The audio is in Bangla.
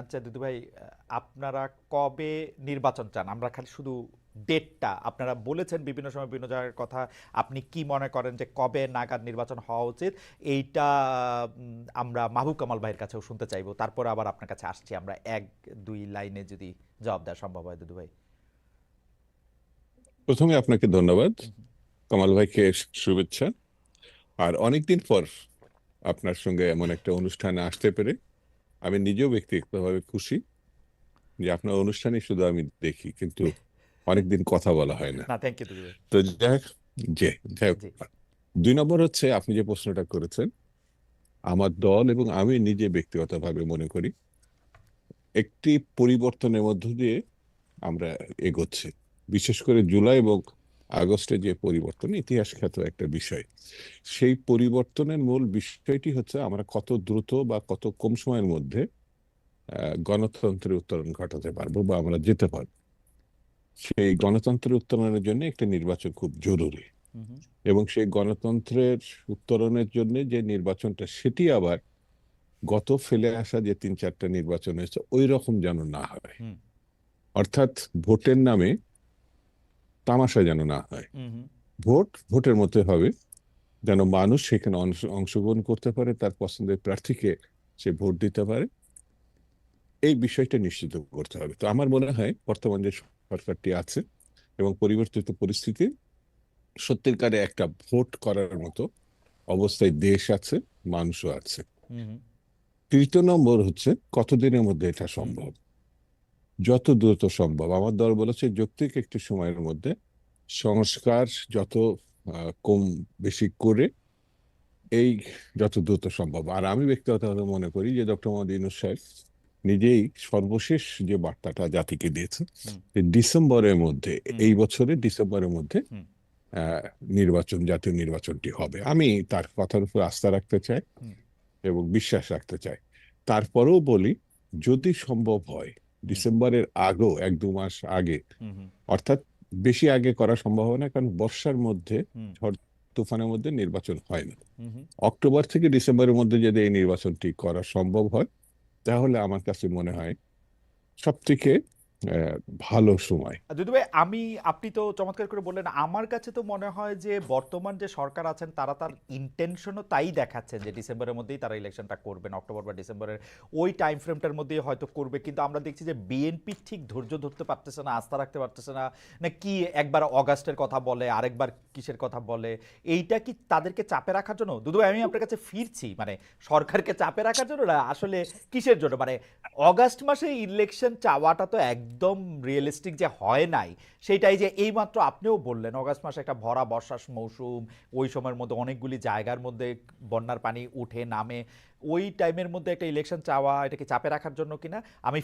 আচ্ছা দিদু ভাই আপনারা কবে নির্বাচন চান? আমরা খালি শুধু ডেটটা আপনারা বলেছেন বিভিন্ন সময় বিভিন্ন জায়গার কথা আপনি কি মনে করেন যে কবে নাগাদ নির্বাচন হওয়া উচিত? এইটা আমরা মাহবুব কামাল ভাইয়ের কাছেও শুনতে চাইব। তারপর আবার আপনার কাছে আসছি আমরা এক দুই লাইনে যদি জবাব দেওয়া সম্ভব হয় দিদু ভাই। প্রথমে আপনাকে ধন্যবাদ কামাল ভাইকে শুভেচ্ছা। আর অনেকদিন পর আপনার সঙ্গে এমন একটা অনুষ্ঠানে আসতে পেরে আমি নিজেও ব্যক্তিগতভাবে খুশি যে আপনার অনুষ্ঠানে শুধু আমি দেখি কিন্তু অনেকদিন কথা বলা হয় না। তো যাই হোক, যে যাই দুই নম্বর হচ্ছে আপনি যে প্রশ্নটা করেছেন আমার দল এবং আমি নিজে ব্যক্তিগতভাবে মনে করি একটি পরিবর্তনের মধ্য দিয়ে আমরা এগোচ্ছি। বিশেষ করে জুলাই এবং আগস্টে যে পরিবর্তন ইতিহাস খ্যাত একটা বিষয়। সেই পরিবর্তনের মূল বিষয়টি হচ্ছে আমরা কত দ্রুত বা কত কম সময়ের মধ্যে গণতন্ত্রের উত্তরণ ঘটাতে পারব বা আমরা যেতে পারব। সেই গণতন্ত্রের উত্তরণের জন্য একটা নির্বাচন খুব জরুরি। এবং সেই গণতন্ত্রের উত্তরণের জন্য যে নির্বাচনটা সেটি আবার গত ফেলে আসা যে তিন চারটা নির্বাচন হয়েছে ওই রকম যেন না হয়। অর্থাৎ ভোটের নামে তামাশা যেন না হয়। ভোট ভোটের মধ্যে হবে যেন মানুষ সেখানে অংশগ্রহণ করতে পারে তার পছন্দের প্রার্থীকে সে ভোট দিতে পারে। এই বিষয়টা নিশ্চিত করতে হবে। তো আমার মনে হয় বর্তমান যে সরকারটি আছে এবং পরিবর্তিত পরিস্থিতি সত্যিকারে একটা ভোট করার মতো অবস্থায় দেশ আছে মানুষও আছে। তৃতীয় নম্বর হচ্ছে কতদিনের মধ্যে এটা সম্ভব? যত দ্রুত সম্ভব। আমার দল বলেছে যৌক্তিক একটি সময়ের মধ্যে সংস্কার যত কম বেশি করে এই যত দ্রুত সম্ভব। আর আমি ব্যক্তিগতভাবে মনে করি যে ডক্টর মোহাম্মদ ইউনূস সাহেব নিজেই সর্বশেষ যে বার্তাটা জাতিকে দিয়েছে ডিসেম্বরের মধ্যে এই বছরের ডিসেম্বরের মধ্যে আহ, নির্বাচন জাতীয় নির্বাচনটি হবে। আমি তার কথার উপর আস্থা রাখতে চাই এবং বিশ্বাস রাখতে চাই। তারপরেও বলি যদি সম্ভব হয় ডিসেম্বরের আগেও এক দু মাস আগে অর্থাৎ বেশি আগে করা সম্ভব হয় না কারণ বর্ষার মধ্যে ঝড় তুফানের মধ্যে নির্বাচন হয় না। অক্টোবর থেকে ডিসেম্বরের মধ্যে যদি এই নির্বাচনটি করা সম্ভব হয় তাহলে আমার কাছে মনে হয় সব থেকে ভালো সময়। ভাই, আমি, আপনি তো চমৎকার করে বললেন, আমার কাছে তো মনে হয় যে, বর্তমান যে সরকার আছেন, তারা তার ইন্টেনশনও তাই দেখাচ্ছেন যে, ডিসেম্বরের মধ্যেই তারা ইলেকশনটা করবেন, অক্টোবর বা ডিসেম্বরের ওই টাইম ফ্রেমটার মধ্যেই হয়তো করবে। কিন্তু আমরা দেখছি যে বিএনপি ঠিক ধৈর্য ধরতে পারতেছে না, আস্থা রাখতে পারতেছে না না কি একবার অগাস্টের কথা বলে, আরেকবার কিসের কথা বলে, এইটা কি তাদেরকে চাপে রাখার জন্য? দুদু আমি আপনার কাছে ফিরছি মানে সরকারকে চাপে রাখার জন্য না, আসলে কিসের জন্য? মানে অগাস্ট মাসে ইলেকশন চাওয়াটা তো একদম রিয়েলিস্টিক যে হয় নাই, সেটাই যে এইমাত্র আপনিও বললেন, অগাস্ট মাসে একটা ভরা বর্ষার মৌসুম, ওই সময়ের মধ্যে অনেকগুলি জায়গার মধ্যে বন্যার পানি উঠে নামে, ওই টাইমের মধ্যে একটা ইলেকশন চাওয়া, এটাকে চাপে রাখার জন্য কিনা, আমি